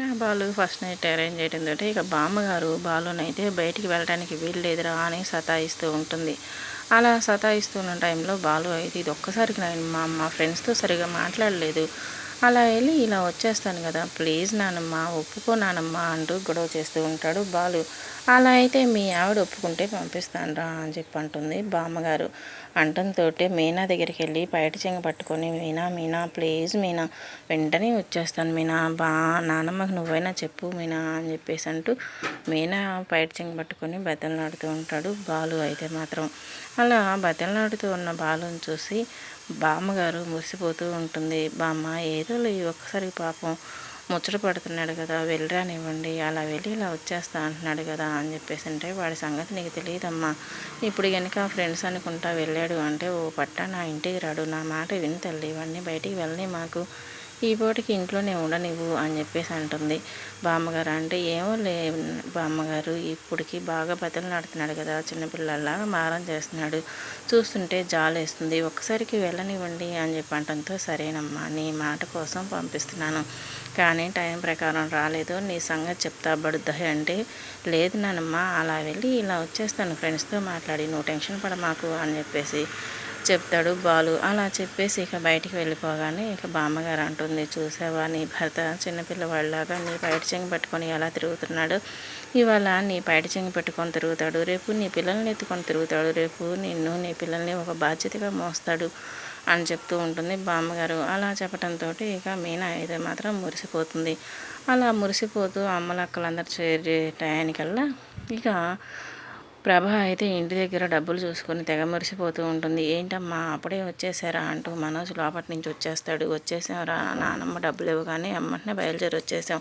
నా Balu first night arrange చేయడం తోటి ఇక బామ్మగారు బాలునైతే బయటికి వెళ్ళడానికి వీల్లేదురా అని సతాయిస్తూ ఉంటుంది. అలా సతాయిస్తున్న టైంలో బాలు అయితే ఇది ఒక్కసారికి నేను మా మా ఫ్రెండ్స్తో సరిగా మాట్లాడలేదు. అలా వెళ్ళి ఇలా వచ్చేస్తాను కదా ప్లీజ్ నానమ్మ ఒప్పుకో నానమ్మ అంటూ గొడవ చేస్తూ ఉంటాడు బాలు. అలా అయితే మీ ఆవిడ ఒప్పుకుంటే పంపిస్తాను రా అని చెప్పి అంటుంది బామ్మగారు. అంటంతో మీనా దగ్గరికి వెళ్ళి బయట చెంగ పట్టుకొని మీనా మీనా ప్లీజ్ మీనా వెంటనే వచ్చేస్తాను మీనా బా నానమ్మకి నువ్వైనా చెప్పు మీనా అని చెప్పేసి అంటూ మీనా బయట చెంగ పట్టుకొని బెత్తలాడుతూ ఉంటాడు బాలు అయితే మాత్రం. అలా బెత్తలాడుతూ ఉన్న బాలుని చూసి బామ్మగారు మురిసిపోతూ ఉంటుంది. బామ్మ ఏదో ఈ ఒక్కసారి పాపం ముచ్చట పడుతున్నాడు కదా వెళ్ళరానివ్వండి అలా వెళ్ళి ఇలా వచ్చేస్తా అంటున్నాడు కదా అని చెప్పేసి అంటే వాడి సంగతి నీకు తెలియదమ్మా. ఇప్పుడు కనుక ఫ్రెండ్స్ అనుకుంటా వెళ్ళాడు అంటే ఓ పట్ట నా ఇంటికి రాడు నా మాట విని తల్లి ఇవన్నీ బయటికి వెళ్ళని మాకు. ఈ పూటకి ఇంట్లోనే ఉండనివ్వు అని చెప్పేసి అంటుంది. బామ్మగారు అంటే ఏమో లే బామ్మగారు ఇప్పటికి బాగా బతలు నడుతున్నాడు కదా చిన్నపిల్లల్లా మారం చేస్తున్నాడు. చూస్తుంటే జాలేస్తుంది. ఒక్కసారికి వెళ్ళనివ్వండి అని చెప్పి అంటంతో సరేనమ్మా నీ మాట కోసం పంపిస్తున్నాను. కానీ టైం ప్రకారం రాలేదు. నీ సంగతి చెప్తా పడుద్దా అంటే లేదు నానమ్మ అలా వెళ్ళి ఇలా వచ్చేస్తాను. ఫ్రెండ్స్తో మాట్లాడి నువ్వు టెన్షన్ పడమాకు అని చెప్పేసి చెప్తాడు బాలు అలా చెప్పేసి ఇక బయటికి వెళ్ళిపోగానే ఇక బామ్మగారు అంటుంది చూసావా నీ భర్త చిన్నపిల్లవాళ్ళలాగా నీ బయట చెంగి పట్టుకొని ఎలా తిరుగుతున్నాడు? ఇవాళ నీ బయట చెంగి పెట్టుకొని తిరుగుతాడు రేపు నీ పిల్లల్ని ఎత్తుకొని తిరుగుతాడు రేపు నిన్ను నీ పిల్లల్ని ఒక బాధ్యతగా మోస్తాడు అని చెప్తూ ఉంటుంది బామ్మగారు. అలా చెప్పడంతో ఇక మీనా అయితే మాత్రం మురిసిపోతుంది. అలా మురిసిపోతూ అమ్మలక్కలందరూ చేరే టయానికల్లా ఇక ప్రభ అయితే ఇంటి దగ్గర డబ్బులు చూసుకొని తెగ మురిసిపోతూ ఉంటుంది. ఏంటమ్మా అప్పుడే వచ్చేసారా అంటూ మనోజ్ లోపటి నుంచి వచ్చేస్తాడు. వచ్చేసారా నానమ్మ డబ్బులు ఇవ్వగానే అమ్మంటనే బయలుదేరి వచ్చేసాం.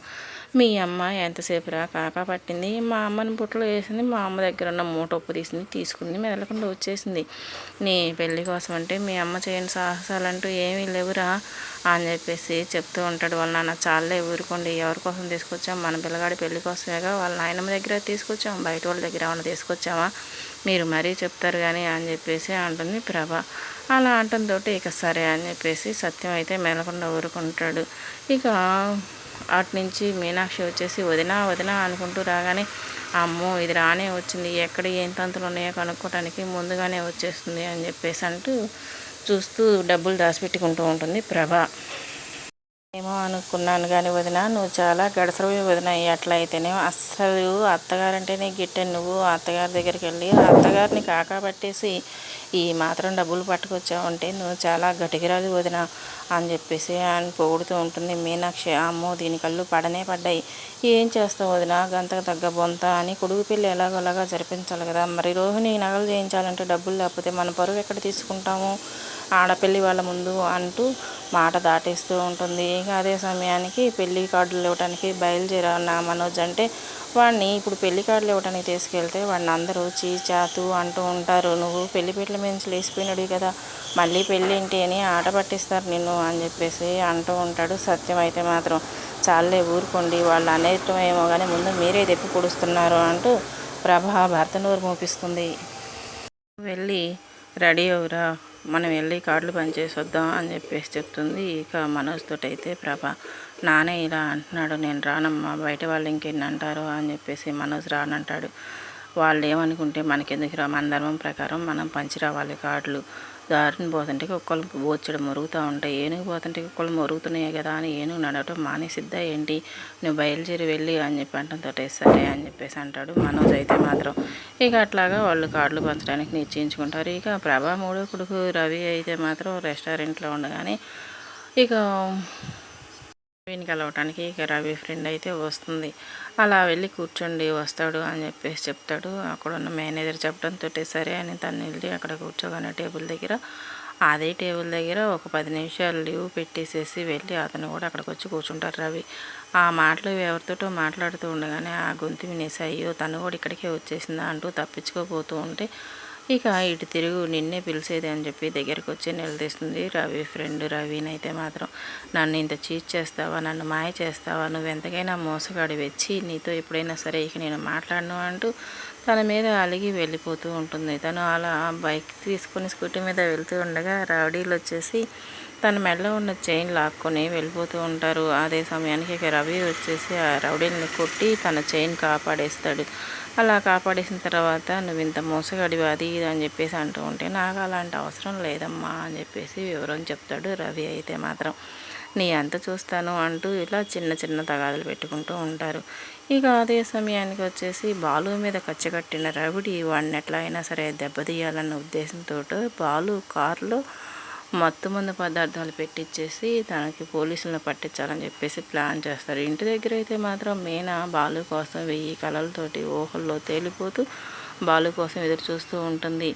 మీ అమ్మ ఎంతసేపురా కాకా పట్టింది? మా అమ్మని పుట్టలో వేసింది. మా అమ్మ దగ్గర ఉన్న మూట ఉప్పు తీసింది తీసుకుంది మెదలకుండా వచ్చేసింది. నీ పెళ్ళి కోసం అంటే మీ అమ్మ చేయని సాహసాలంటూ ఏమీ లేవురా. అని చెప్పేసి చెప్తూ ఉంటాడు. వాళ్ళ నాన్న చాలే ఊరుకోండి ఎవరి కోసం తీసుకొచ్చాం? మన పిల్లగాడి పెళ్ళి కోసమేగా వాళ్ళ నాయనమ్మ దగ్గర తీసుకొచ్చాం బయట వాళ్ళ దగ్గర ఏమైనా తీసుకొచ్చామా? మీరు మరీ చెప్తారు కానీ అని చెప్పేసి అంటుంది ప్రభ. అలా అంటంతో ఇక సరే అని చెప్పేసి సత్యం అయితే మెలకుండా ఊరుకుంటాడు. ఇక అటు నుంచి మీనాక్షి వచ్చేసి వదినా వదినా అనుకుంటూ రాగానే అమ్మో ఇది రానే వచ్చింది. ఎక్కడ ఏం తంతులు ఉన్నాయో కనుక్కోవటానికి ముందుగానే వచ్చేస్తుంది అని చెప్పేసి అంటూ చూస్తూ డబ్బులు దాచిపెట్టుకుంటూ ఉంటుంది ప్రభ. ఏమో అనుకున్నాను కానీ వదిన నువ్వు చాలా గడసరవి వదిన. అట్లయితేనే అస్సలు అత్తగారంటేనే గిట్టని నువ్వు అత్తగారి దగ్గరికి వెళ్ళి అత్తగారిని కాకా పట్టేసి ఈ మాత్రం డబ్బులు పట్టుకొచ్చావంటే నువ్వు చాలా గటికిరాలి వదిన అని చెప్పేసి ఆయన పొగుడుతూ ఉంటుంది మీనాక్షి. అమ్మో దీని కళ్ళు పడనే పడ్డాయి. ఏం చేస్తావు వదిన? గంతకు తగ్గ బొంత అని కొడుకు పిల్లి ఎలాగోలాగా జరిపించాలి కదా. మరి రోహిణి నగలు చేయించాలంటే డబ్బులు లేకపోతే మన పరువు ఎక్కడ తీసుకుంటాము? ఆడపల్లి వాళ్ళ ముందు అంటూ మాట దాటేస్తూ ఉంటుంది. ఇక అదే సమయానికి పెళ్ళి కార్డులు ఇవ్వడానికి బయలుదేరా మనోజ్ అంటే వాడిని ఇప్పుడు పెళ్ళి కార్డులు ఇవ్వడానికి తీసుకెళ్తే వాడిని అందరూ చీచాతు అంటూ ఉంటారు. నువ్వు పెళ్ళి పెట్ల మీద లేచిపోయినాడు కదా మళ్ళీ పెళ్ళి ఏంటి అని ఆట పట్టిస్తారు నిన్ను అని చెప్పేసి అంటూ ఉంటాడు సత్యం అయితే మాత్రం. చాలే ఊరుకోండి వాళ్ళు అనేటం ఏమో కానీ ముందు మీరే తెప్పి పొడుస్తున్నారు అంటూ ప్రభా భర్త నోరు మోపిస్తుంది. వెళ్ళి రెడీ అవురా మనం వెళ్ళి కార్డులు పనిచేసి వద్దాం అని చెప్పేసి చెప్తుంది. ఇక మనోజ్ అయితే ప్రభ నానే ఇలా అంటున్నాడు నేను రానమ్మా బయట వాళ్ళు ఇంకెన్ని అంటారు అని చెప్పేసి మనోజ్ రానంటాడు. వాళ్ళు ఏమనుకుంటే మనకెందుకు రా మన ధర్మం ప్రకారం మనం పంచి రావాలి కార్డులు దారిని పోతుంటే కుక్కలు బోచ్చడం మొరుగుతూ ఉంటాయి. ఏనుగు పోతుంటే కుక్కలు మొరుగుతున్నాయి కదా అని ఏనుగు నడవటం మానేసిద్దా ఏంటి? నువ్వు బయలుదేరి వెళ్ళి అని చెప్పి అంటంతో సరే అని చెప్పేసి అంటాడు మనోజ్ అయితే మాత్రం. ఇక అట్లాగా వాళ్ళు కార్డులు పంచడానికి నిశ్చయించుకుంటారు. ఇక ప్రభా మూడో కొడుకు రవి అయితే మాత్రం రెస్టారెంట్లో ఉండగానే ఇక రవిని కలవటానికి ఇక రవి ఫ్రెండ్ అయితే వస్తుంది. అలా వెళ్ళి కూర్చోండి వస్తాడు అని చెప్పేసి చెప్తాడు. అక్కడ ఉన్న మేనేజర్ చెప్పడంతో సరే అని తను వెళ్ళి అక్కడ కూర్చోగానే టేబుల్ దగ్గర అదే టేబుల్ దగ్గర ఒక పది నిమిషాలు లీవ్ పెట్టేసేసి వెళ్ళి అతను కూడా అక్కడికి వచ్చి కూర్చుంటారు రవి. ఆ మాటలు ఎవరితోటో మాట్లాడుతూ ఉండగానే ఆ గొంతు వినేసి అయ్యో తను కూడా ఇక్కడికే వచ్చేసిందా? అంటూ తప్పించుకోబోతూ ఉంటే ఇక ఇటు తిరుగు నిన్నే పిలిచేది అని చెప్పి దగ్గరికి వచ్చి నిలదీస్తుంది రవి ఫ్రెండ్ రవినైతే మాత్రం నన్ను ఇంత చీట్ చేస్తావా? నన్ను మాయ చేస్తావా? నువ్వు ఎంతకైనా మోసగాడి వచ్చి నీతో ఎప్పుడైనా సరే ఇక నేను మాట్లాడను అంటూ తన మీద అలిగి వెళ్ళిపోతూ ఉంటుంది. తను అలా బైక్ తీసుకొని స్కూటీ మీద వెళ్తూ ఉండగా రౌడీలు వచ్చేసి తన మెడలో ఉన్న చైన్ లాక్కొని వెళ్ళిపోతూ ఉంటారు. అదే సమయానికి ఇక రవి వచ్చేసి ఆ రౌడీని కొట్టి తన చైన్ కాపాడేస్తాడు. అలా కాపాడేసిన తర్వాత నువ్వు ఇంత మోసగాడివి అది ఇది అని చెప్పేసి అంటూ ఉంటే నాకు అలాంటి అవసరం లేదమ్మా అని చెప్పేసి వివరం చెప్తాడు రవి. అయితే మాత్రం నీ అంత చూస్తాను అంటూ ఇలా చిన్న చిన్న తగాదులు పెట్టుకుంటూ ఉంటారు. ఇక అదే సమయానికి వచ్చేసి బాలు మీద కచ్చగట్టిన రవిడి వాడిని ఎట్లా అయినా సరే దెబ్బతీయాలన్న ఉద్దేశంతో బాలు కారులో మత్తు మందు పదార్థాలు పెట్టించేసి తనకి పోలీసులను పట్టించాలని చెప్పేసి ప్లాన్ చేస్తారు. ఇంటి దగ్గర అయితే మాత్రం మీనా బాలు కోసం వెయ్యి కళలతోటి ఊహల్లో తేలిపోతూ బాలు కోసం ఎదురు చూస్తూ ఉంటుంది.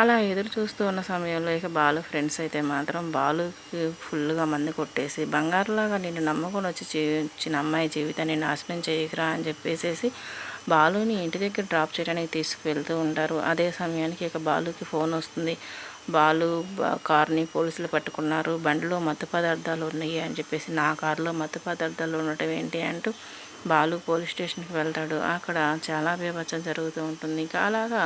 అలా ఎదురు చూస్తూ ఉన్న సమయంలో ఇక బాలు ఫ్రెండ్స్ అయితే మాత్రం బాలుకి ఫుల్గా మంది కొట్టేసి బంగారులాగా నిన్ను నమ్ముకొని వచ్చి జీవించిన అమ్మాయి జీవితాన్ని నాశనం చేయకరా అని చెప్పేసేసి బాలుని ఇంటి దగ్గర డ్రాప్ చేయడానికి తీసుకువెళ్తూ ఉంటారు. అదే సమయానికి ఇక బాలుకి ఫోన్ వస్తుంది. బాలు కార్ని పోలీసులు పట్టుకున్నారు. బండిలో మత్తు పదార్థాలు ఉన్నాయి అని చెప్పేసి నా కారులో మత్తు పదార్థాలు ఉండటం ఏంటి అంటూ బాలు పోలీస్ స్టేషన్కి వెళ్తాడు. అక్కడ చాలా బీభత్సం జరుగుతూ ఉంటుంది. ఇంకా అలాగా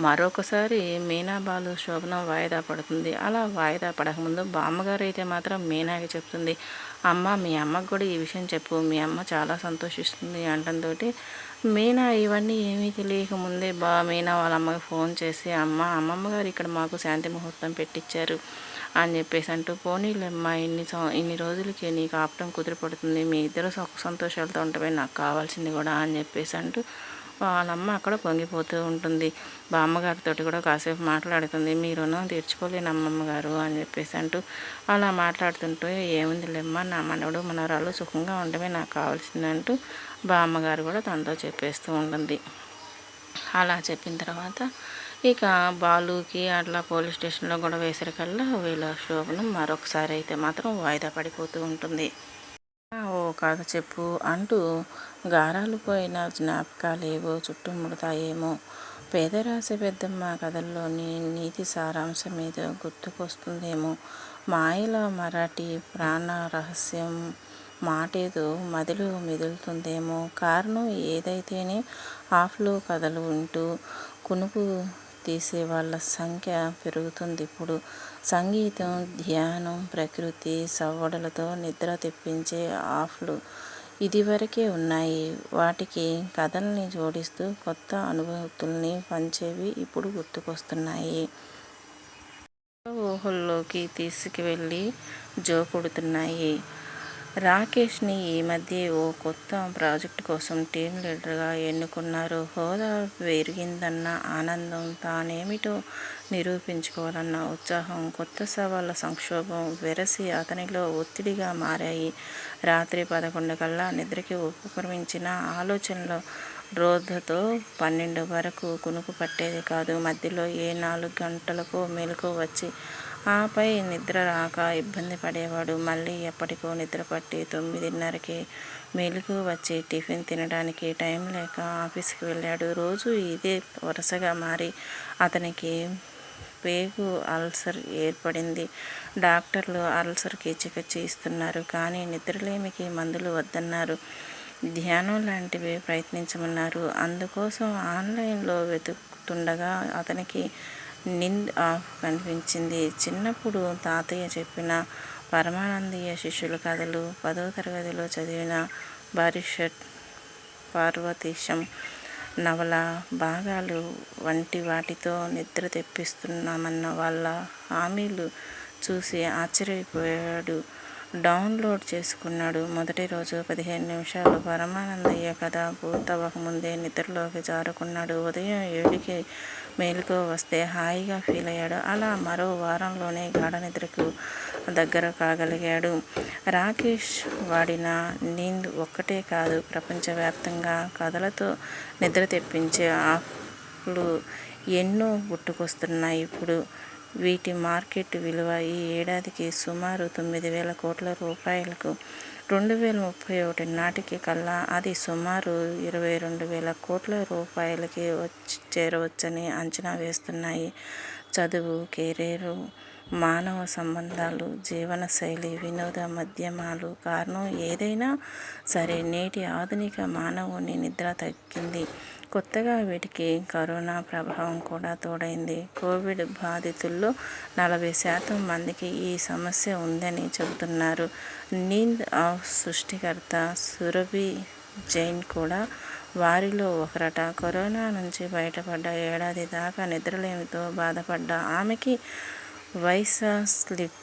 మరొకసారి మీనా బాలు శోభనం వాయిదా పడుతుంది. అలా వాయిదా పడకముందు బామ్మగారు అయితే మాత్రం మీనాకి చెప్తుంది అమ్మ మీ అమ్మకు కూడా ఈ విషయం చెప్పు. మీ అమ్మ చాలా సంతోషిస్తుంది అంటంతో మీనా ఇవన్నీ ఏమీ తెలియక ముందే బా మీనా వాళ్ళ అమ్మకి ఫోన్ చేసి అమ్మ అమ్మమ్మ గారు ఇక్కడ మాకు శాంతి ముహూర్తం పెట్టించారు అని చెప్పేసి అంటూ పోనీలేమ్మా ఇన్ని ఇన్ని రోజులకి నీకు ఆపటం కుదిరిపడుతుంది మీ ఇద్దరు సంతోషాలతో ఉంటమే నాకు కావాల్సింది కూడా అని చెప్పేసి అంటూ వాళ్ళమ్మ అక్కడ పొంగిపోతూ ఉంటుంది. బామ్మగారితో కూడా కాసేపు మాట్లాడుతుంది. మీ రుణం తీర్చుకోలేని అమ్మమ్మ గారు అని చెప్పేసి అంటూ అలా మాట్లాడుతుంటూ ఏముంది లేమ్మా నా మనవడు మనవరాలు సుఖంగా ఉండమే నాకు కావాల్సింది అంటూ బామ్మగారు కూడా తనతో చెప్పేస్తూ ఉంటుంది. అలా చెప్పిన తర్వాత ఇక బాలుకి అట్లా పోలీస్ స్టేషన్లో కూడా వేసరికల్లా వీళ్ళ శోభనం మరొకసారి అయితే మాత్రం వాయిదా పడిపోతూ ఉంటుంది. ఓ కథ చెప్పు అంటూ గారాలు పోయిన జ్ఞాపకాలేవో చుట్టుముడతాయేమో పేదరాశి పెద్దమ్మ కథల్లోని నీతి సారాంశం మీద గుర్తుకొస్తుందేమో. మాయల మరాఠీ ప్రాణ రహస్యం మాటేదో మదిలో మెదులుతుందేమో. కారణం ఏదైతేనే ఆఫ్లో కథలు ఉంటూ కునుకు తీసే వాళ్ళ సంఖ్య పెరుగుతుంది. ఇప్పుడు సంగీతం ధ్యానం ప్రకృతి సవ్వడలతో నిద్ర తెప్పించే ఆఫ్లు ఇదివరకే ఉన్నాయి. వాటికి కథల్ని జోడిస్తూ కొత్త అనుభూతుల్ని పంచేవి ఇప్పుడు గుర్తుకొస్తున్నాయి. ఊహల్లోకి తీసుకువెళ్ళి జోపుడుతున్నాయి రాకేష్ని ఈ మధ్య ఓ కొత్త ప్రాజెక్ట్ కోసం టీం లీడర్గా ఎన్నుకున్నారు. హోదా పెరిగిందన్న ఆనందం తానేమిటో నిరూపించుకోవాలన్న ఉత్సాహం కొత్త సవాళ్ళ సంక్షోభం వెరసి అతనిలో ఒత్తిడిగా మారాయి. రాత్రి పదకొండు కల్లా నిద్రకి ఉపక్రమించిన ఆలోచనలో రోధతో పన్నెండు వరకు కునుకు పట్టేది కాదు. మధ్యలో ఏ నాలుగు గంటలకు మెలకు వచ్చి ఆపై నిద్ర రాక ఇబ్బంది పడేవాడు. మళ్ళీ ఎప్పటికో నిద్ర పట్టి తొమ్మిదిన్నరకి మెలకు వచ్చి టిఫిన్ తినడానికి టైం లేక ఆఫీస్కి వెళ్ళాడు. రోజు ఇదే వరుసగా మారి అతనికి పేగు అల్సర్ ఏర్పడింది. డాక్టర్లు అల్సర్కి చికిత్స ఇస్తున్నారు కానీ నిద్రలేమికి మందులు వద్దన్నారు. ధ్యానం లాంటివి ప్రయత్నించమన్నారు. అందుకోసం ఆన్లైన్లో వెతుకుతుండగా అతనికి నింద్ ఆఫ్ కనిపించింది. చిన్నప్పుడు తాతయ్య చెప్పిన పరమానందీయ శిష్యుల కథలు పదో తరగతిలో చదివిన బారిషట్ పార్వతీశం నవల భాగాలు వంటి వాటితో నిద్ర తెప్పిస్తున్నామన్న వాళ్ళ హామీలు చూసి ఆశ్చర్యపోయాడు. డౌన్లోడ్ చేసుకున్నాడు. మొదటి రోజు పదిహేను నిమిషాలు పరమానందయ్య కథ పూర్తవ్వకముందే నిద్రలోకి జారుకున్నాడు. ఉదయం ఏడుకి మేలుకో వస్తే హాయిగా ఫీల్ అయ్యాడు. అలా మరో వారంలోనే గాఢ నిద్రకు దగ్గర కాగలిగాడు. రాకేష్ వాడిన నీంద్ ఒక్కటే కాదు ప్రపంచవ్యాప్తంగా కథలతో నిద్ర తెప్పించే ఆఫ్లు ఎన్నో పుట్టుకొస్తున్నాయి ఇప్పుడు. వీటి మార్కెట్ విలువ ఈ ఏడాదికి సుమారు తొమ్మిది వేల కోట్ల రూపాయలకు రెండు వేల ముప్పై ఒకటి నాటికి కల్లా అది సుమారు ఇరవై రెండు వేల కోట్ల రూపాయలకి వచ్చి చేరవచ్చని అంచనా వేస్తున్నాయి. చదువు కెరీరు మానవ సంబంధాలు జీవనశైలి వినోద మాధ్యమాలు కారణం ఏదైనా సరే నేటి ఆధునిక మానవుని నిద్ర తగ్గింది. కొత్తగా వీటికి కరోనా ప్రభావం కూడా తోడైంది. కోవిడ్ బాధితుల్లో నలభై శాతం మందికి ఈ సమస్య ఉందని చెబుతున్నారు. నీంద్ ఆఫ్ సృష్టికర్త సురభి జైన్ కూడా వారిలో ఒకరట. కరోనా నుంచి బయటపడ్డ ఏడాది దాకా నిద్రలేమితో బాధపడ్డ ఆమెకి వైసా స్లిప్